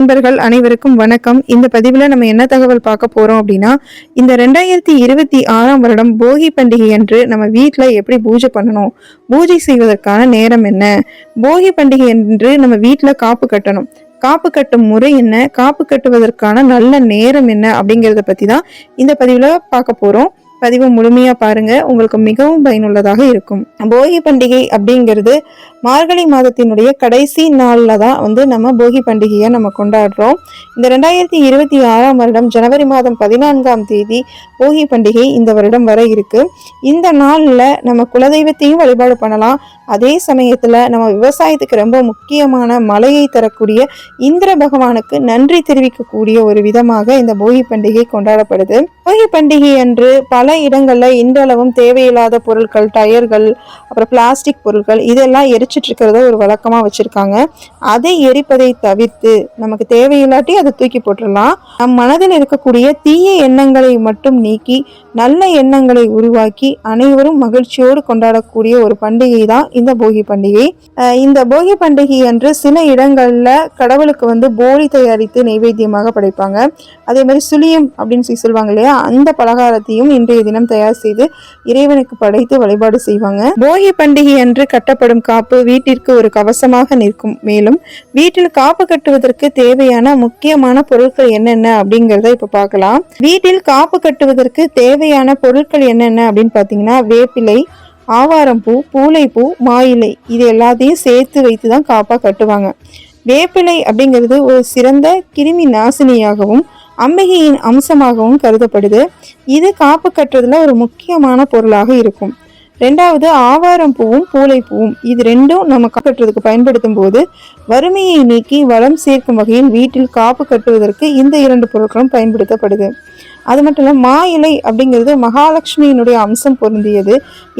நண்பர்கள் அனைவருக்கும் வணக்கம். இந்த பதிவில் நம்ம என்ன தகவல் பார்க்க போறோம் அப்படின்னா இந்த ரெண்டாயிரத்தி இருபத்தி ஆறாம் வருடம் போகி பண்டிகை அன்று நம்ம வீட்டில் எப்படி பூஜை பண்ணணும்? பூஜை செய்வதற்கான நேரம் என்ன? போகி பண்டிகை என்று நம்ம வீட்டில் காப்பு கட்டணும். காப்பு கட்டும் முறை என்ன? காப்பு கட்டுவதற்கான நல்ல நேரம் என்ன? அப்படிங்கிறத பற்றி தான் இந்த பதிவில் பார்க்க போகிறோம் பதிவு முழுமையாக பாருங்கள் உங்களுக்கு மிகவும் பயனுள்ளதாக இருக்கும். போகி பண்டிகை அப்படிங்கிறது மார்கழி மாதத்தினுடைய கடைசி நாளில் தான் வந்து நம்ம போகி பண்டிகையை நம்ம கொண்டாடுறோம். இந்த ரெண்டாயிரத்தி இருபத்தி ஆறாம் வருடம் ஜனவரி மாதம் பதினான்காம் தேதி போகி பண்டிகை இந்த வருடம் வர இருக்கு. இந்த நாளில் நம்ம குலதெய்வத்தையும் வழிபாடு பண்ணலாம். அதே சமயத்தில் நம்ம விவசாயத்துக்கு ரொம்ப முக்கியமான மழையை தரக்கூடிய இந்திர பகவானுக்கு நன்றி தெரிவிக்கக்கூடிய ஒரு விதமாக இந்த போகி பண்டிகை கொண்டாடப்படுது. போகி பண்டிகை அன்று பல இடங்களில் இன்றளவும் தேவையில்லாத பொருட்கள் டயர்கள் அப்புறம் பிளாஸ்டிக் பொருட்கள் இதெல்லாம் எரி இருக்கிறத ஒரு வழக்கமாக வச்சுருக்காங்க. அதை எரிப்பதை தவிர்த்து நமக்கு தேவையில்லாட்டி அதை தூக்கி போட்டுடலாம். நம் மனதில் இருக்கக்கூடிய தீய எண்ணங்களை மட்டும் நீக்கி நல்ல எண்ணங்களை உருவாக்கி அனைவரும் மகிழ்ச்சியோடு கொண்டாடக்கூடிய ஒரு பண்டிகை தான் இந்த போகி பண்டிகை. இந்த போகி பண்டிகை அன்று சில இடங்களில் கடவுளுக்கு வந்து போலி தயாரித்து நைவேத்தியமாக படைப்பாங்க. அதே மாதிரி சுழியம் அப்படின்னு சொல்லி சொல்லுவாங்க இல்லையா? அந்த பலகாரத்தையும் இன்றைய தினம் தயார் செய்து இறைவனுக்கு படைத்து வழிபாடு செய்வாங்க. போகி பண்டிகை அன்று கட்டப்படும் காப்பு வீட்டிற்கு ஒரு கவசமாக நிற்கும். மேலும் வீட்டில் காப்பு கட்டுவதற்கு தேவையான முக்கியமான பொருட்கள் என்னென்ன அப்படிங்கிறத இப்போ பார்க்கலாம். வீட்டில் காப்பு கட்டுவதற்கு தேவையான பொருட்கள் என்னென்ன அப்படின்னு பார்த்தீங்கன்னா வேப்பிலை ஆவாரம்பூ பூளைப்பூ மாயிலை இது எல்லாத்தையும் சேர்த்து வைத்து தான் காப்பாக கட்டுவாங்க. வேப்பிலை அப்படிங்கிறது ஒரு சிறந்த கிருமி நாசினியாகவும் அம்பிகையின் அம்சமாகவும் கருதப்படுது. இது காப்பு கட்டுறதுல ஒரு முக்கியமான பொருளாக இருக்கும். ரெண்டாவது ஆவாரம் பூவும் பூளைப்பூவும். இது ரெண்டும் நம்ம காப்பு கட்டுறதுக்கு பயன்படுத்தும் போது வறுமையை நீக்கி வளம் சேர்க்கும் வகையில் வீட்டில் காப்பு கட்டுவதற்கு இந்த இரண்டு பொருட்களும் பயன்படுத்தப்படுது. அது மட்டும் இல்லை மா இலை அப்படிங்கிறது மகாலட்சுமியினுடைய அம்சம் பொருந்தியது.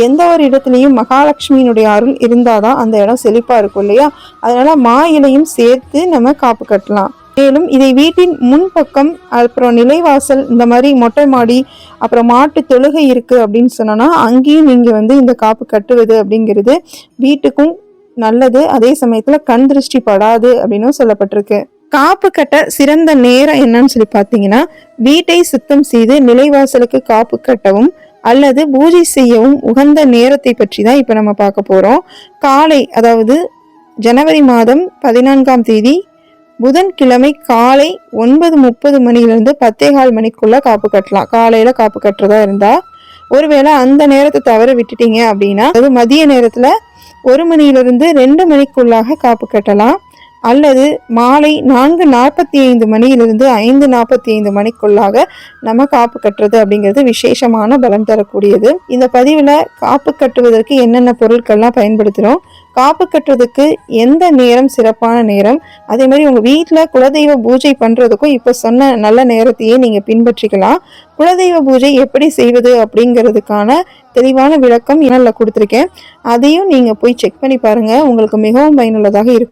எந்த ஒரு இடத்துலையும் மகாலட்சுமியினுடைய அருள் இருந்தாதான் அந்த இடம் செழிப்பாக இருக்கும் இல்லையா? அதனால மா இலையும் சேர்த்து நம்ம காப்பு கட்டலாம். மேலும் இதை வீட்டின் முன்பக்கம் அப்புறம் நிலைவாசல் இந்த மாதிரி மொட்டை மாடி அப்புறம் மாட்டு தொழுகை இருக்கு அப்படின்னு சொன்னோன்னா அங்கேயும் நீங்க வந்து இந்த காப்பு கட்டுவது அப்படிங்கிறது வீட்டுக்கும் நல்லது. அதே சமயத்துல கண் திருஷ்டி படாது அப்படின்னும் சொல்லப்பட்டிருக்கு. காப்பு கட்ட சிறந்த நேரம் என்னன்னு சொல்லி பார்த்தீங்கன்னா வீட்டை சுத்தம் செய்து நிலைவாசலுக்கு காப்பு கட்டவும் அல்லது பூஜை செய்யவும் உகந்த நேரத்தை பற்றி தான் இப்போ நம்ம பார்க்க போகிறோம் காலை அதாவது ஜனவரி மாதம் பதினான்காம் தேதி புதன்கிழமை காலை ஒன்பது முப்பது மணிலிருந்து பத்தே கால் மணிக்குள்ள காப்பு கட்டலாம். காலையில காப்பு கட்டுறதா இருந்தா ஒருவேளை அந்த நேரத்தை தவற விட்டுட்டீங்க அப்படின்னா அது மதிய நேரத்துல ஒரு மணியிலிருந்து ரெண்டு மணிக்குள்ளாக காப்பு கட்டலாம். அல்லது மாலை நான்கு நாற்பத்தி ஐந்து மணியிலிருந்து ஐந்து நாற்பத்தி ஐந்து மணிக்குள்ளாக நம்ம காப்பு கட்டுறது அப்படிங்கிறது விசேஷமான பலம் தரக்கூடியது. இந்த பதிவில் காப்பு கட்டுவதற்கு என்னென்ன பொருட்கள்லாம் பயன்படுத்துகிறோம் காப்பு கட்டுறதுக்கு எந்த நேரம் சிறப்பான நேரம் அதே மாதிரி உங்கள் வீட்டில் குலதெய்வ பூஜை பண்ணுறதுக்கும் இப்போ சொன்ன நல்ல நேரத்தையே நீங்கள் பின்பற்றிக்கலாம். குலதெய்வ பூஜை எப்படி செய்வது அப்படிங்கிறதுக்கான தெளிவான விளக்கம் இனல்ல கொடுத்துருக்கேன். அதையும் நீங்கள் போய் செக் பண்ணி பாருங்கள் உங்களுக்கு மிகவும் பயனுள்ளதாக இருக்கும்.